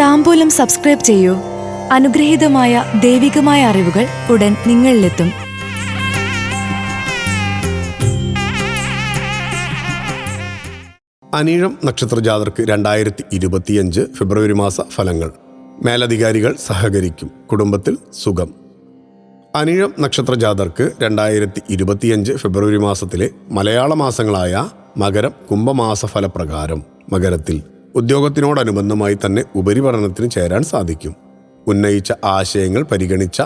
താമ്പൂലം subscribe ചെയ്യൂ. അനുഗ്രഹീതമായ ദൈവികമായ അറിവുകൾ ഉടൻ നിങ്ങളിലെത്തും. അനീഴം നക്ഷത്ര ജാതർക്ക് രണ്ടായിരത്തി ഇരുപത്തിയഞ്ച് ഫെബ്രുവരി മാസ ഫലങ്ങൾ. മേലധികാരികൾ സഹകരിക്കും. കുടുംബത്തിൽ സുഖം. അനീഴം നക്ഷത്രജാതർക്ക് രണ്ടായിരത്തി ഇരുപത്തിയഞ്ച് ഫെബ്രുവരി മാസത്തിലെ മലയാള മാസങ്ങളായ മകരം കുംഭമാസ ഫലപ്രകാരം മകരത്തിൽ ഉദ്യോഗത്തിനോടനുബന്ധമായി തന്നെ ഉപരിപഠനത്തിന് ചേരാൻ സാധിക്കും. ഉന്നയിച്ച ആശയങ്ങൾ പരിഗണിച്ച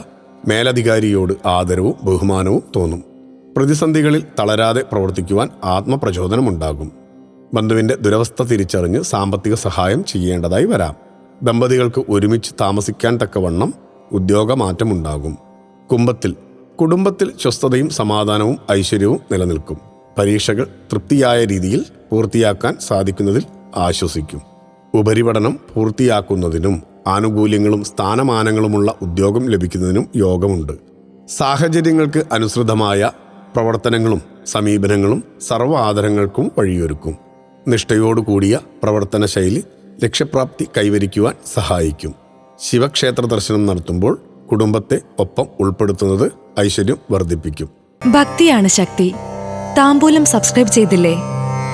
മേലധികാരിയോട് ആദരവും ബഹുമാനവും തോന്നും. പ്രതിസന്ധികളിൽ തളരാതെ പ്രവർത്തിക്കുവാൻ ആത്മപ്രചോദനമുണ്ടാകും. ബന്ധുവിന്റെ ദുരവസ്ഥ തിരിച്ചറിഞ്ഞ് സാമ്പത്തിക സഹായം ചെയ്യേണ്ടതായി വരാം. ദമ്പതികൾക്ക് ഒരുമിച്ച് താമസിക്കാൻ തക്കവണ്ണം ഉദ്യോഗമാറ്റമുണ്ടാകും. കുംഭത്തിൽ കുടുംബത്തിൽ സ്വസ്ഥതയും സമാധാനവും ഐശ്വര്യവും നിലനിൽക്കും. പരീക്ഷകൾ തൃപ്തിയായ രീതിയിൽ പൂർത്തിയാക്കാൻ സാധിക്കുന്നതിൽ ആശ്വസിക്കും. ഉപരിപഠനം പൂർത്തിയാക്കുന്നതിനും ആനുകൂല്യങ്ങളും സ്ഥാനമാനങ്ങളുമുള്ള ഉദ്യോഗം ലഭിക്കുന്നതിനും യോഗമുണ്ട്. സാഹചര്യങ്ങൾക്ക് അനുസൃതമായ പ്രവർത്തനങ്ങളും സമീപനങ്ങളും സർവ ആദരങ്ങൾക്കും വഴിയൊരുക്കും. നിഷ്ഠയോടുകൂടിയ പ്രവർത്തന ശൈലി ലക്ഷ്യപ്രാപ്തി കൈവരിക്കുവാൻ സഹായിക്കും. ശിവക്ഷേത്ര ദർശനം നടത്തുമ്പോൾ കുടുംബത്തെ ഒപ്പം ഉൾപ്പെടുത്തുന്നത് ഐശ്വര്യം വർദ്ധിപ്പിക്കും. ഭക്തിയാണ് ശക്തി. താമ്പൂലം സബ്സ്ക്രൈബ് ചെയ്തില്ലേ?